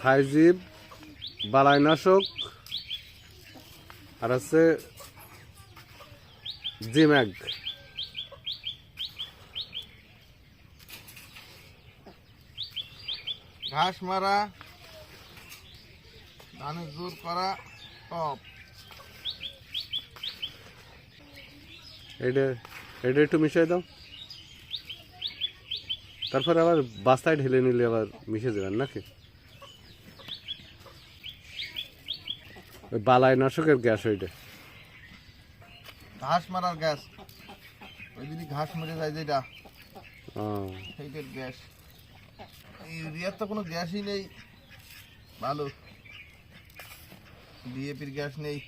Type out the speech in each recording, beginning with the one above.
থাইজিব বালাইনাশক আর আছে জিম্যাগ ঘাস মারা ধানের জোর করা টপ। এটা এটা একটু মিশিয়ে দাও। তারপর আবার বাস্তায় ঢেলে নিলে আবার মিশে যাবেন নাকি? ওই বালাই নাশকের গ্যাস ওইটা। ঘাস মারার গ্যাস। ওই যদি ঘাস মরে যায় যেটা সেইটার গ্যাস। ইউরিয়ার তো কোনো গ্যাসই নেই। ভালো। ডিএপির গ্যাস নেই।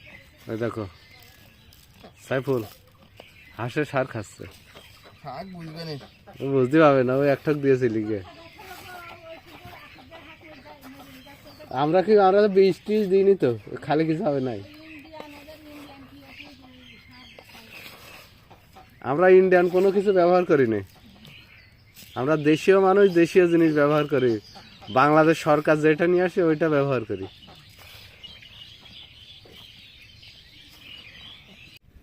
ওই দেখো সাইফুল হাঁসের সার খাচ্ছে। শাক বুঝবে না। বুঝতে পারবে না ওই একঠক দিয়েছে লিগে। আমরা কি আমরা তো বিশ ত্রিশ দিনই তো, খালি কিছু হবে নাই। আমরা ইন্ডিয়ান কোনো কিছু ব্যবহার করি না আমরা দেশীয় মানুষ, দেশীয় জিনিস ব্যবহার করি। বাংলাদেশ সরকার যেটা নিয়ে আসে, ওইটা ব্যবহার করি।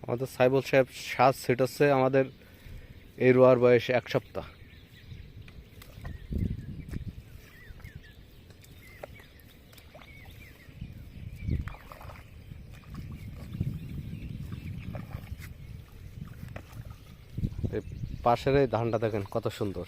আমাদের সাইবল সাহেব শ্বাস ছেটাচ্ছে আমাদের এই রোয়ার বয়স এক সপ্তাহ এই পাশের এই ধানটা দেখেন কত সুন্দর।